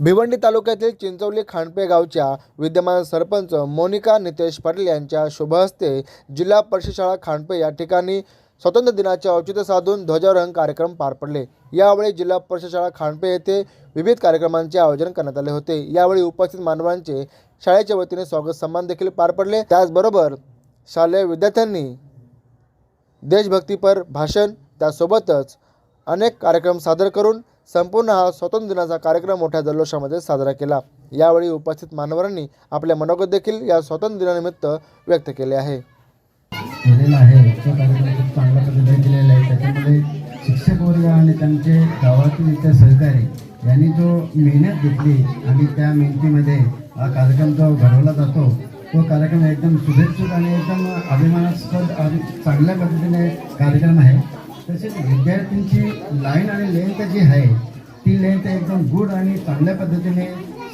भिवंडी तालुक्यातील चिंचवली खांडपे गावच्या विद्यमान सरपंच मोनिका नितेश पाटील यांच्या शुभहस्ते जिल्हा परिषद शाळा खांडपे या ठिकाणी स्वातंत्र्य दिनाचे औचित्य साधून ध्वजारोहण कार्यक्रम पार पडले. यावेळी जिल्हा परिषद शाळा खांडपे येथे विविध कार्यक्रमांचे आयोजन करण्यात आले होते. यावेळी उपस्थित मानवांचे शाळेच्या वतीने स्वागत सन्मान देखील पार पडले. त्याचबरोबर शालेय विद्यार्थ्यांनी देशभक्तीपर भाषण त्यासोबतच अनेक कार्यक्रम सादर करून संपूर्ण हा स्वातंत्र्य दिनाचा कार्यक्रम मोठ्या जल्लोषामध्ये साजरा केला. यावेळी उपस्थित मान्यवरांनी आपले मनोगत देखील या स्वातंत्र्य दिनानिमित्त व्यक्त केले आहे. आहे. शिक्षक वर्ग आणि त्यांचे गावातील इतर सहकारी यांनी जो मेहनत घेतली आणि त्या मेहनतीमध्ये हा कार्यक्रम जो घडवला जातो तो कार्यक्रम एकदम शुभेच्छुक आणि एकदम अभिमानास्पद आणि चांगल्या पद्धतीने कार्यक्रम आहे. तसेच विद्यार्थ्यांची लाईन आणि लेंथ जी आहे ती लेंथ एकदम गुड आणि चांगल्या पद्धतीने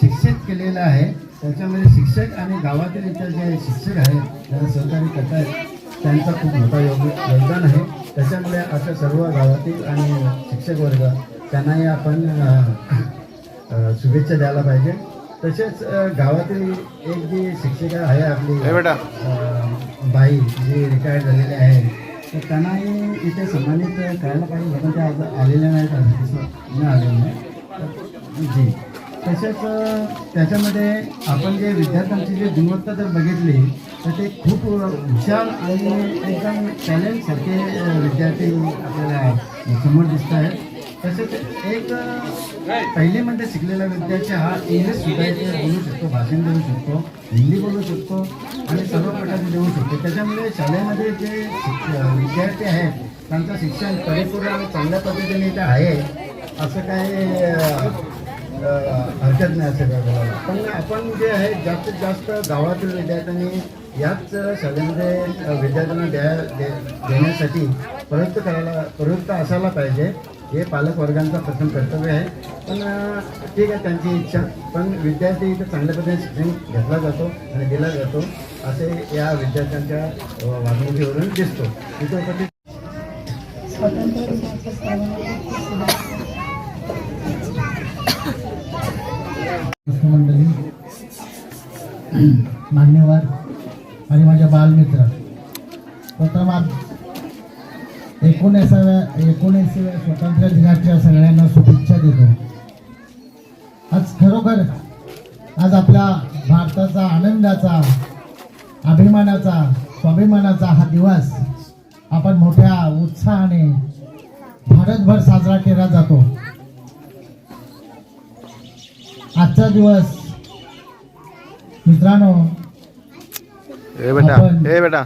शिक्षित केलेलं आहे. त्याच्यामध्ये शिक्षक आणि गावातील इतर जे शिक्षक आहेत ज्याला सहकार्य करत आहेत त्यांचा खूप मोठा योग योगदान आहे. त्याच्यामुळे अशा सर्व गावातील आणि शिक्षक वर्ग त्यांनाही आपण शुभेच्छा द्यायला पाहिजे. तसेच गावातील एक जी शिक्षिका आहे आपली बाई जी रिटायर्ड झालेली आहे. तर त्यांनाही इथे सन्मानित करायला पाहिजे पण त्या आज आलेल्या नाहीत आज न आलेलं नाही. जी तसेच त्याच्यामध्ये आपण जे विद्यार्थ्यांची जी गुणवत्ता जर बघितली तर ते खूप हुशार आणि एकदम टॅलेंटसारखे विद्यार्थी आपल्याला समोर दिसत आहेत तसेच एक पहिले पहिलीमध्ये शिकलेला विद्यार्थी हा इंग्लिश सुद्धा बोलू शकतो भाषण देऊ शकतो हिंदी बोलू शकतो आणि सर्व प्रकारचे देऊ शकतो. त्याच्यामुळे शाळेमध्ये जे विद्यार्थी आहेत त्यांचं शिक्षण परिपूर्ण आणि चांगल्या पद्धतीने इथे आहे असं काही हरकत नाही असं काय पण आपण जे आहे जास्तीत जास्त गावातील विद्यार्थ्यांनी याच शाळेमध्ये विद्यार्थ्यांना द्या दे देण्यासाठी प्रयुक्त करायला प्रवृत्त असायला पाहिजे. हे पालक वर्गांचा प्रथम कर्तव्य आहे. पण ठीक आहे त्यांची इच्छा. पण विद्यार्थी इथं चांगल्या पद्धतीने शिक्षण घेतला जातो आणि दिला जातो असे या विद्यार्थ्यांच्या वागणुकीवरून दिसतो. तिथे मंडळी मान्यवर आणि माझ्या बालमित्र प्रथम एकोणीसाव्या एकोणीसाव्या स्वातंत्र्य दिनाच्या सगळ्यांना शुभेच्छा देतो. आज खरोखर आज आपल्या भारताचा आनंदाचा अभिमानाचा स्वाभिमानाचा हा दिवस आपण मोठ्या उत्साहाने भारतभर साजरा केला जातो. आजचा दिवस मित्रांनो बेटा.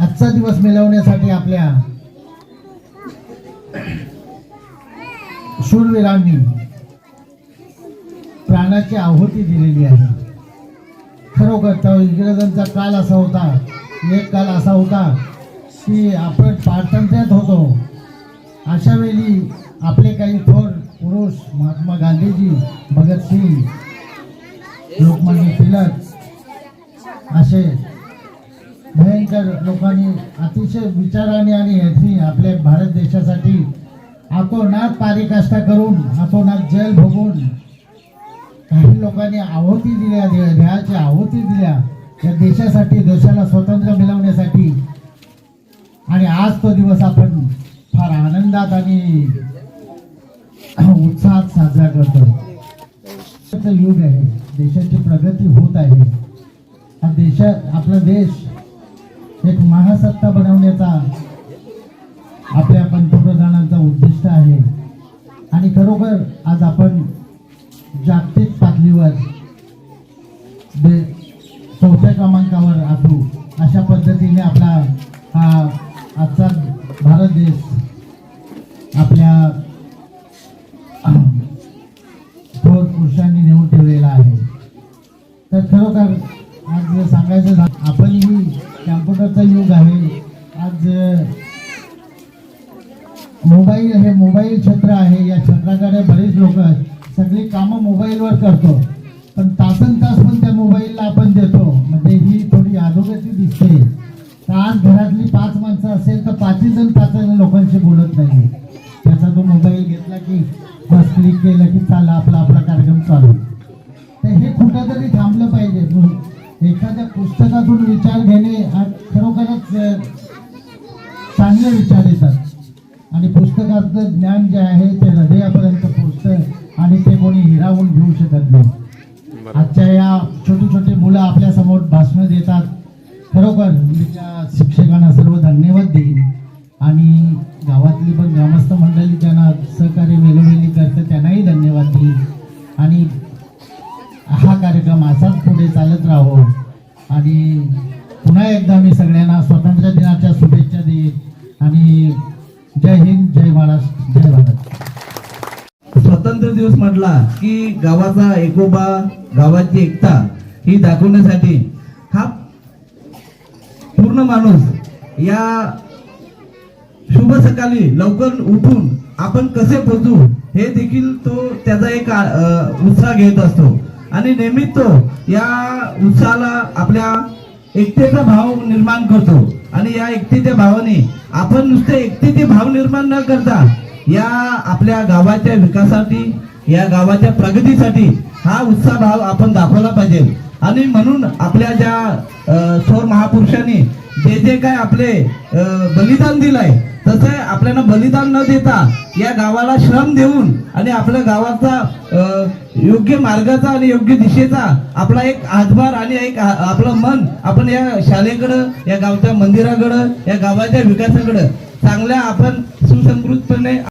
आजचा दिवस मिळवण्यासाठी आपल्या शूरवीरांनी प्राणाची आहुती दिलेली आहे. खरोखर तो इंग्रजांचा काल असा होता एक काल असा होता की आपण पारतंत्र्यात होतो. अशा वेळी आपले काही थोर पुरुष महात्मा गांधीजी भगतसिंग लोकमान्य टिळक असे भयंकर लोकांनी अतिशय विचाराने आणि ह्याची आपल्या भारत देशासाठी आतोनात पारिकाष्ठा करून आतोनात जेल भोगून काही लोकांनी आहुती दिल्या देहाची आहुती दिल्या या देशासाठी देशाला स्वतंत्र मिळवण्यासाठी. आणि आज तो दिवस आपण फार आनंदात आणि उत्साहात साजरा करतो. युग आहे देशाची प्रगती होत आहे. हा देश आपला देश एक महासत्ता बनवण्याचा आपल्या पंतप्रधानांचा उद्दिष्ट आहे. आणि खरोखर आज आपण जागतिक पातळीवर दे चौथ्या क्रमांकावर असू अशा पद्धतीने आपला हा आजचा भारत देश कॉम्प्युटरचा युग आहे. आज मोबाईल हे मोबाईल क्षेत्र आहे. या क्षेत्राकडे बरेच लोक सगळी कामं मोबाईलवर करतो. पण तासन तास पण त्या मोबाईलला आपण देतो. एखाद्या पुस्तकातून विचार घेणे हा खरोखरच चांगले विचार येतात. आणि पुस्तकाचं ज्ञान जे आहे ते हृदयापर्यंत पोचतं आणि ते कोणी हिरावून घेऊ शकत नाही. आजच्या या छोटी छोटी मुलं आपल्यासमोर भाषणं देतात. खरोखर मी त्या शिक्षकांना सर्व धन्यवाद देईन. आणि गावातली पण ग्रामस्थ मंडळी त्यांना आणि जय हिंद जय महाराष्ट्र जय भारत. स्वातंत्र्य दिवस म्हटला की गावाचा एकोबा गावाची एकता ही दाखवण्यासाठी हा पूर्ण माणूस या शुभ सकाळी लवकर उठून आपण कसे पोचू हे देखील तो त्याचा एक उत्साह घेत असतो. आणि नेहमीच तो या उत्साहाला आपल्या एकतेचा भाव निर्माण करतो. आणि या एकतेच्या भावाने आपण नुसते एकतेचे भाव निर्माण न करता या आपल्या गावाच्या विकासासाठी या गावाच्या प्रगतीसाठी हा उत्साह भाव आपण दाखवला पाहिजे. आणि म्हणून आपल्या ज्या थोर महापुरुषांनी जे जे काय आपले बलिदान दिलंय तसं आपल्याला बलिदान न देता या गावाला श्रम देऊन आणि आपल्या गावाचा योग्य मार्गाचा आणि योग्य दिशेचा आपला एक हातभार आणि एक आपलं मन आपण या शाळेकडं या गावच्या मंदिराकडं या गावाच्या विकासाकडं चांगल्या आपण सुसंस्कृतपणे